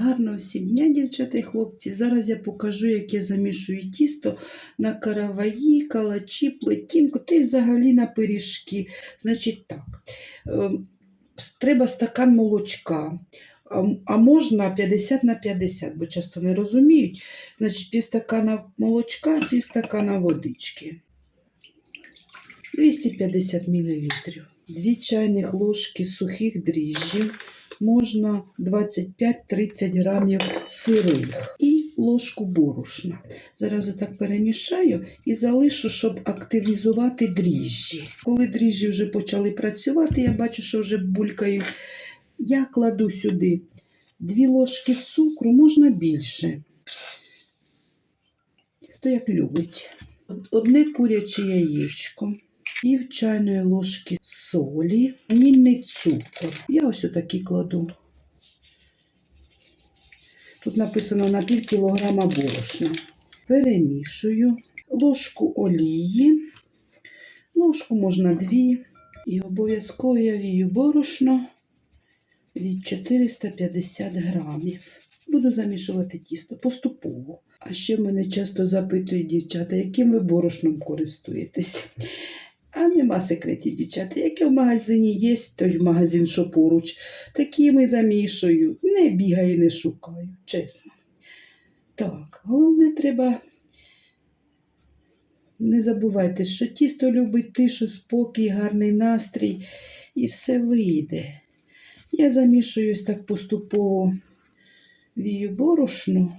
Гарного всім дня, дівчата і хлопці. Зараз я покажу, як я замішую тісто на караваї, калачі, плетінку та й взагалі на пиріжки. Значить так, е, треба стакан молочка, а можна 50 на 50, бо часто не розуміють. Значить, півстакана молочка, півстакана водички. 250 мл. Дві чайних ложки сухих дріжджів можна 25-30 грамів сирих і ложку борошна. Зараз я так перемішаю і залишу, щоб активізувати дріжджі. Коли дріжджі вже почали працювати, я бачу, що вже булькають. Я кладу сюди 2 ложки цукру, можна більше. Хто як любить. Одне куряче яєчко пів чайної ложки солі, ванільний цукор. Я ось отакий кладу. Тут написано на пів кілограма борошна. Перемішую ложку олії, ложку можна дві. І обов'язково я вію борошно від 450 грамів. Буду замішувати тісто поступово. А ще мене часто запитують дівчата, яким ви борошном користуєтесь. А нема секретів, дівчата. Яке в магазині є, той магазин, що поруч, такими замішую. Не бігаю, не шукаю, чесно. Так, головне, треба. Не забувайте, що тісто любить тишу, спокій, гарний настрій, і все вийде. Я замішую так поступово вію борошно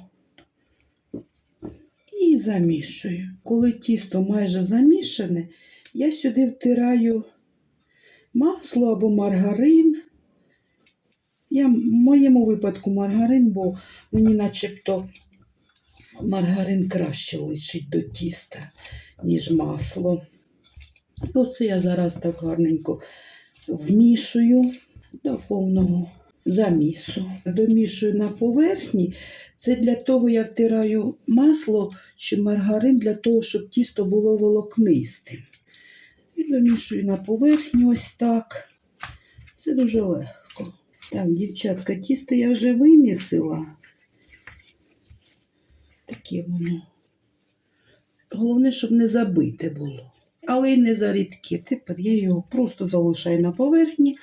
і замішую. Коли тісто майже замішане, я сюди втираю масло або маргарин. Я в моєму випадку маргарин, бо мені начебто маргарин краще личить до тіста, ніж масло. Оце я зараз так гарненько вмішую до повного замісу. Домішую на поверхні. Це для того я втираю масло чи маргарин для того, щоб тісто було волокнистим. І вимішую на поверхню ось так. Це дуже легко. Так, дівчатка, тісто я вже вимісила. Таке воно. Головне, щоб не забите було. Але й не зарідке. Тепер я його просто залишаю на поверхні,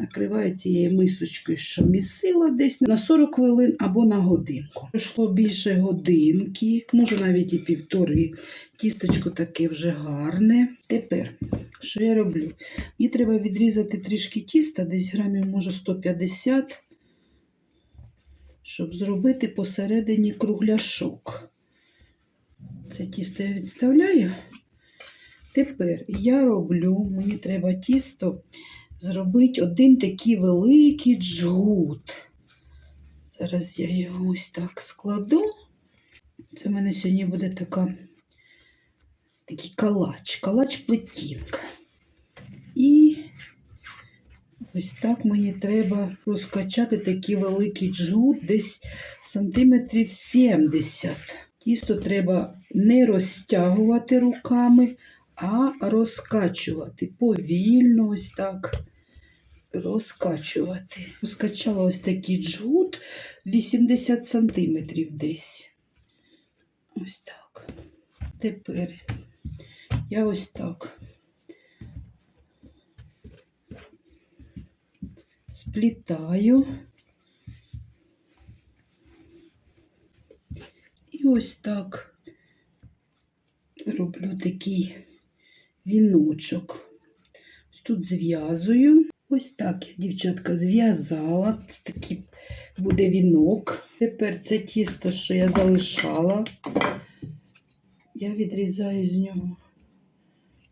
накриваю цією мисочкою, що місила десь на 40 хвилин або на годинку. Пройшло більше годинки, може навіть і півтори. Тісточко таке вже гарне. Тепер, що я роблю? Мені треба відрізати трішки тіста, десь грамів, може 150, щоб зробити посередині кругляшок. Це тісто я відставляю. Тепер я роблю, мені треба тісто зробити один такий великий джгут. Зараз я його ось так складу. Це в мене сьогодні буде така, такий калач, калач плетінка. І ось так мені треба розкачати такий великий джгут, десь сантиметрів 70. Тісто треба не розтягувати руками, а розкачувати. Повільно ось так розкачувати. Розкачала ось такий джгут 80 сантиметрів десь. Ось так. Тепер я ось так сплітаю. І ось так роблю такий віночок. Ось тут зв'язую. Ось так я, дівчатка, зв'язала. Такий буде вінок. Тепер це тісто, що я залишала, я відрізаю з нього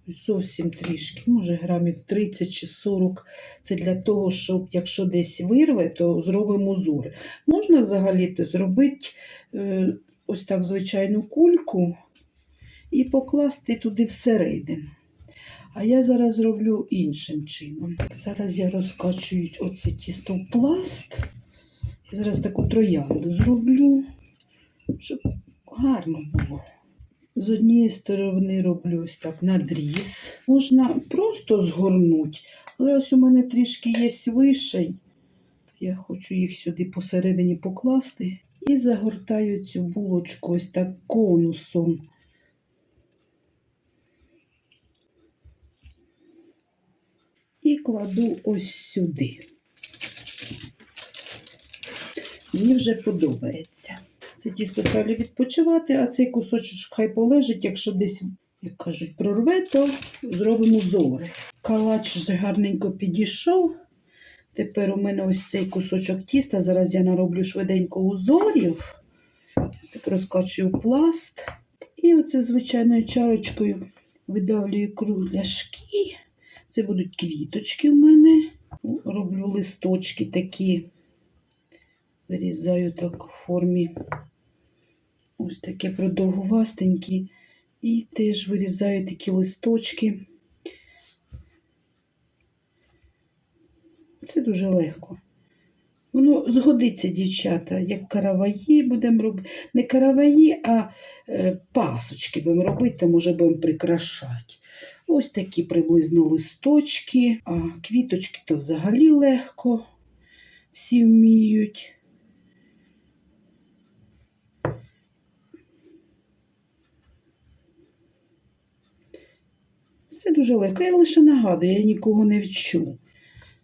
зовсім трішки, може грамів 30 чи 40. Це для того, щоб якщо десь вирве, то зробимо узори. Можна взагалі-то зробити е, ось так звичайну кульку і покласти туди всередину. А я зараз зроблю іншим чином. Зараз я розкачую оце тісто в пласт. І зараз таку троянду зроблю, щоб гарно було. З однієї сторони роблю ось так надріз. Можна просто згорнути, але ось у мене трішки є вишень. Я хочу їх сюди посередині покласти і загортаю цю булочку ось так конусом. І кладу ось сюди. Мені вже подобається. Це тісто ставлю відпочивати, а цей кусочок хай полежить, якщо десь, як кажуть, прорве, то зробимо зори. Калач вже гарненько підійшов. Тепер у мене ось цей кусочок тіста. Зараз я нароблю швиденько узорів. Так розкачую пласт. І оце звичайною чарочкою видавлюю кругляшки. Це будуть квіточки в мене. Роблю листочки такі. Вирізаю так в формі. Ось таке продовгувастенькі. І теж вирізаю такі листочки. Це дуже легко. Воно згодиться, дівчата, як караваї будемо робити. Не караваї, а е, пасочки будемо робити, може будемо прикрашати. Ось такі приблизно листочки, а квіточки то взагалі легко. Всі вміють. Це дуже легко. Я лише нагадую, я нікого не вчу.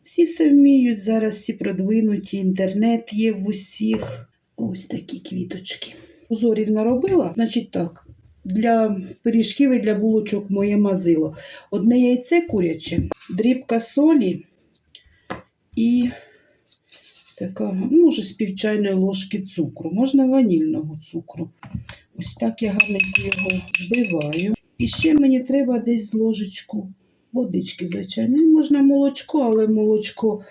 Всі все вміють, зараз всі продвинуті, інтернет є в усіх. Ось такі квіточки. Узорів наробила, значить так. Для пиріжків і для булочок моє мазило. Одне яйце куряче, дрібка солі і така, ну, може, з півчайної ложки цукру. Можна ванільного цукру. Ось так я гарненько його збиваю. І ще мені треба десь з ложечку водички, звичайно. Можна молочко, але молочко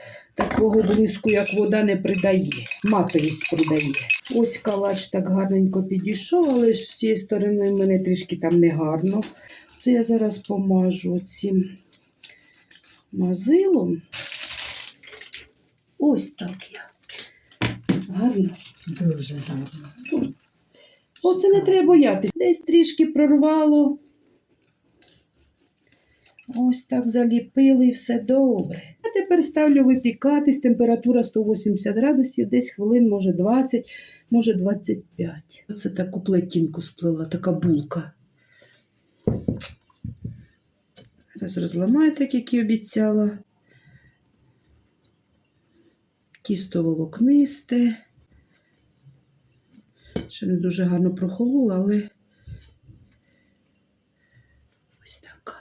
такого блиску, як вода, не придає. Матовість придає. Ось калач так гарненько підійшов, але з цієї сторони в мене трішки там не гарно. Це я зараз помажу цим мазилом. Ось так я. Гарно. Дуже гарно. Оце не треба боятися. Десь трішки прорвало. Ось так заліпили і все добре. А тепер ставлю випікатись, температура 180 градусів, десь хвилин, може 20, може 25. Оце таку плетінку сплела, така булка. Зараз розламаю, так як і обіцяла. Тісто волокнисте. Ще не дуже гарно прохолола, але ось така.